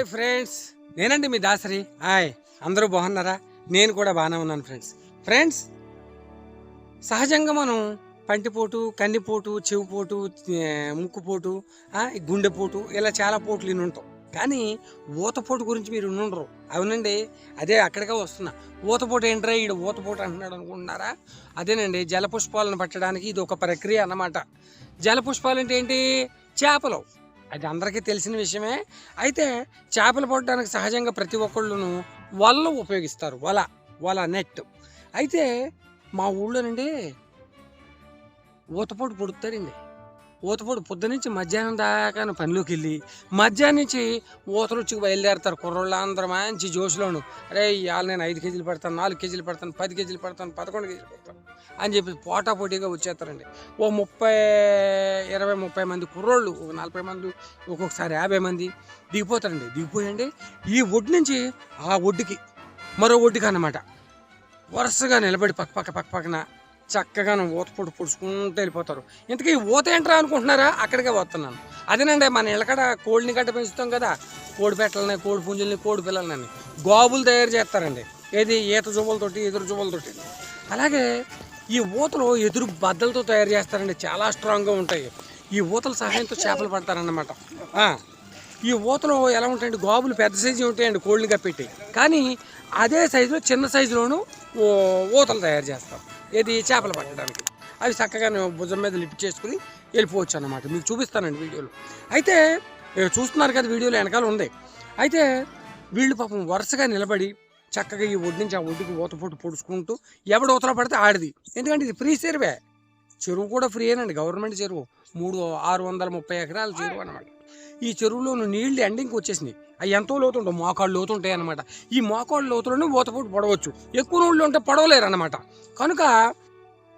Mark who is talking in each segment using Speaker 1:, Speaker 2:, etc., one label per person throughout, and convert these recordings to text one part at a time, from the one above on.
Speaker 1: Hi friends. నేనండి మీ Dasari. Hi. అందరూ బాగున్నారా? నేను కూడా బాగానే ఉన్నాను ఫ్రెండ్స్. ఫ్రెండ్స్ సహజంగా మనం పంటిపోటు కన్నిపోటు చెవిపోటు ముక్కుపోటు గుండెపోటు ఇలా చాలా పోట్లు ఇన్ని ఉంటాం. కానీ ఊతపోటు గురించి మీరు ఉండరు అవునండి. అదే అక్కడికే వస్తున్నా. ఊతపోటు ఏంట్రా ఈడు ఊతపోటు అంటున్నాడు అనుకుంటున్నారా? అదేనండి. జలపుష్పాలను పట్టడానికి ఇది ఒక ప్రక్రియ అన్నమాట. జలపుష్పాలు అంటే ఏంటి? చేపలు. అది అందరికీ తెలిసిన విషయమే. అయితే చేపలు పట్టడానికి సహజంగా ప్రతి ఒక్కళ్ళును వల ఉపయోగిస్తారు. వల వల నెట్. అయితే మా ఊళ్ళోనండి ఊతపోటు పొడుతారండి ఊతపోటు పొద్దు నుంచి మధ్యాహ్నం దాకా పనిలోకి వెళ్ళి మధ్యాహ్నం నుంచి ఊతరుచికి బయలుదేరతారు కుర్రోళ్ళు అందరూ మంచి జోషులోను. అరే ఇవాళ నేను ఐదు కేజీలు పెడతాను నాలుగు కేజీలు పెడతాను పది కేజీలు పెడతాను పదకొండు కేజీలు పెడతాను అని చెప్పి పోటా పోటీగా వచ్చేస్తారండి. ఓ ముప్పై ఇరవై ముప్పై మంది కుర్రోళ్ళు ఒక నలభై మంది ఒక్కొక్కసారి యాభై మంది దిగిపోతారండి. దిగిపోయండి ఈ ఒడ్డు నుంచి ఆ ఒడ్డుకి మరో ఒడ్డుకి అన్నమాట వరుసగా నిలబడి పక్క పక్క పక్క పక్కన చక్కగా ఊత పొడి పొడుచుకుంటూ వెళ్ళిపోతారు. ఇంతకీ ఊత ఏంట్రా అనుకుంటున్నారా? అక్కడికే వస్తున్నాను. అదేనండి మన ఇళ్ళకడ కోడిని గట్ట పెంచుతాం కదా కోడి పెట్టలని కోడి పుంజుల్ని కోడి పిల్లలని గోబులు తయారు చేస్తారండి. ఏది? ఈత జువ్వలతోటి ఎదురు జువ్వలతోటి. అలాగే ఈ ఊతలు ఎదురు బద్దలతో తయారు చేస్తారండి. చాలా స్ట్రాంగ్గా ఉంటాయి. ఈ ఊతల సహాయంతో చేపలు పడతారన్నమాట. ఈ ఊతలు ఎలా ఉంటాయండి? గోబులు పెద్ద సైజు ఉంటాయండి కోళ్ళని కప్పెట్టి కానీ అదే సైజులో చిన్న సైజులోనూ ఊతలు తయారు చేస్తాం. ఏది చేపలు పట్టడానికి. అవి చక్కగా భుజం మీద లిఫ్ట్ చేసుకుని వెళ్ళిపోవచ్చు అన్నమాట. మీకు చూపిస్తానండి వీడియోలు. అయితే చూస్తున్నారు కదా వీడియోలో వెనకాల ఉంది. అయితే వీళ్ళు పాపం వరుసగా నిలబడి చక్కగా ఈ ఒడ్డు నుంచి ఆ ఒడ్డుకి ఊత పొడుచుకుంటూ ఎవడు ఊతలో పడితే ఆడిది. ఎందుకంటే ఇది ఫ్రీ చెరువే చెరువు కూడా ఫ్రీ అండి గవర్నమెంట్ చెరువు. మూడు ఆరు వందల ముప్పై ఎకరాల చెరువు అనమాట ఈ చెరువులోను నీళ్ళు ఎండింగ్కి వచ్చేసినాయి. అవి ఎంతో లోతుంటాయి. మోకాళ్ళు లోతుంటాయి అనమాట ఈ మోకాళ్ళు లోతులోనే ఊతపోటు పడవచ్చు. ఎక్కువ నీళ్ళు ఉంటే పడవలేరు అనమాట కనుక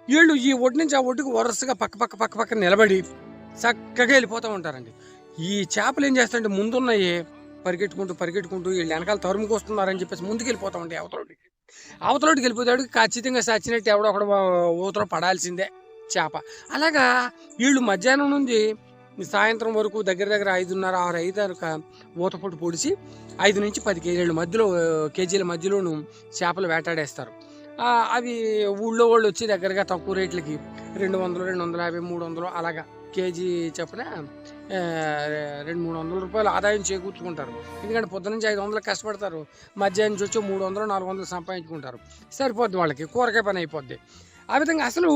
Speaker 1: వీళ్ళు ఈ ఒడ్డు నుంచి ఆ ఒడ్డుకు వరుసగా పక్క పక్క పక్క పక్క నిలబడి చక్కగా వెళ్ళిపోతూ ఉంటారండి. ఈ చేపలు ఏం చేస్తారంటే ముందున్నాయి పరిగెట్టుకుంటూ పరిగెట్టుకుంటూ వీళ్ళు వెనకాల తరుముకొస్తున్నారని చెప్పేసి ముందుకు ఉంటాయి అవతలోటికి. అవతలోటికి వెళ్ళిపోతాడు ఖచ్చితంగా సచ్చినట్టు ఎవడో ఒకడు ఊతలో పడాల్సిందే చేప. అలాగా వీళ్ళు మధ్యాహ్నం నుంచి సాయంత్రం వరకు దగ్గర దగ్గర ఐదున్నర ఆరు ఐదు వరకు ఊతపొట్టు పొడిచి ఐదు నుంచి పది కేజీల మధ్యలో కేజీల మధ్యలోను చేపలు వేటాడేస్తారు. అవి ఊళ్ళో వాళ్ళు వచ్చి దగ్గరగా తక్కువ రేట్లకి రెండు వందలు రెండు వందల యాభై మూడు వందలు అలాగా కేజీ చొప్పున రెండు మూడు వందల రూపాయలు ఆదాయం చేకూర్చుకుంటారు. ఎందుకంటే పొద్దు నుంచి ఐదు వందలు కష్టపడతారు మధ్యాహ్నం నుంచి వచ్చి మూడు వందలు నాలుగు వందలు సంపాదించుకుంటారు. సరిపోద్ది వాళ్ళకి కూరగాయ పని అయిపోద్ది. ఆ విధంగా అసలు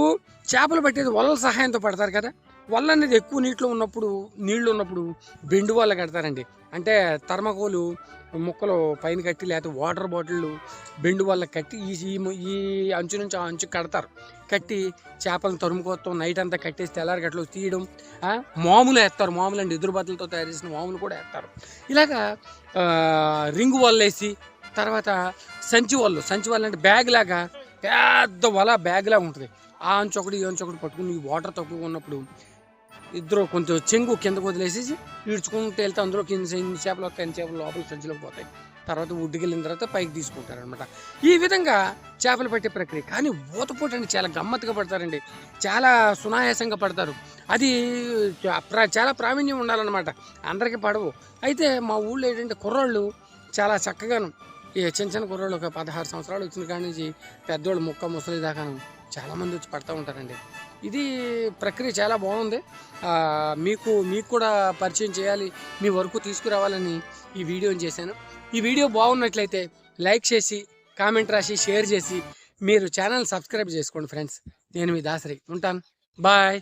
Speaker 1: చేపలు పట్టేది వలల సహాయంతో పడతారు కదా. వల్ల అనేది ఎక్కువ నీటిలో ఉన్నప్పుడు నీళ్ళు ఉన్నప్పుడు బెండు వల్ల కడతారండి. అంటే థర్మకోలు ముక్కలు పైన కట్టి లేకపోతే వాటర్ బాటిళ్ళు బెండు వల్ల కట్టి ఈ ఈ- అంచు నుంచి ఆ అంచు కడతారు. కట్టి చేపలను తరుముకోవటం నైట్ అంతా కట్టేసి తెల్లారి గట్లో తీయడం మామూలు వేస్తారు. మామూలు అండి ఎదురు బద్దలతో తయారు చేసిన మామూలు కూడా వేస్తారు. ఇలాగా రింగ్ వల్ల వేసి తర్వాత సంచి వాళ్ళు సంచి వల్ల అంటే బ్యాగ్ లాగా పెద్ద వల బ్యాగ్ లాగా ఉంటుంది. ఆ అంచు ఒకటి ఈ అంచు ఒకటి పట్టుకుని ఈ వాటర్ తక్కువ ఉన్నప్పుడు ఇద్దరు కొంచెం చెంగు కిందకు వదిలేసేసి ఈడ్చుకుంటూ వెళ్తే అందులో కింద ఎన్ని చేపలు వస్తాయి ఎన్ని చేపలు లోపల సంచిలోకి పోతాయి. తర్వాత ఉడ్డుకెళ్ళిన తర్వాత పైకి తీసుకుంటారు అనమాట ఈ విధంగా చేపలు పట్టే ప్రక్రియ. కానీ ఊతపూట అండి చాలా గమ్మత్తుగా పడతారండి. చాలా సునాయాసంగా పడతారు. అది ప్రా- చాలా ప్రావీణ్యం ఉండాలన్నమాట. అందరికీ పడవు. అయితే మా ఊళ్ళో ఏంటంటే కుర్రోళ్ళు చాలా చక్కగాను. ఈ చిన్న చిన్న కుర్రాళ్ళు ఒక పదహారు సంవత్సరాలు వచ్చిన కాడి నుంచి పెద్దోళ్ళు ముక్క ముసలి దాకాను చాలామంది వచ్చి పడతా ఉంటారండి. ఇది ప్రక్రియ చాలా బాగుంది. మీకు మీకు కూడా పరిచయం చేయాలి మీ వరకు తీసుకురావాలని ఈ వీడియోని చేశాను. ఈ వీడియో బాగున్నట్లయితే లైక్ చేసి కామెంట్ రాసి షేర్ చేసి మీరు ఛానల్ సబ్స్క్రైబ్ చేసుకోండి ఫ్రెండ్స్. నేను మీ దాసరి. ఉంటాను. బాయ్.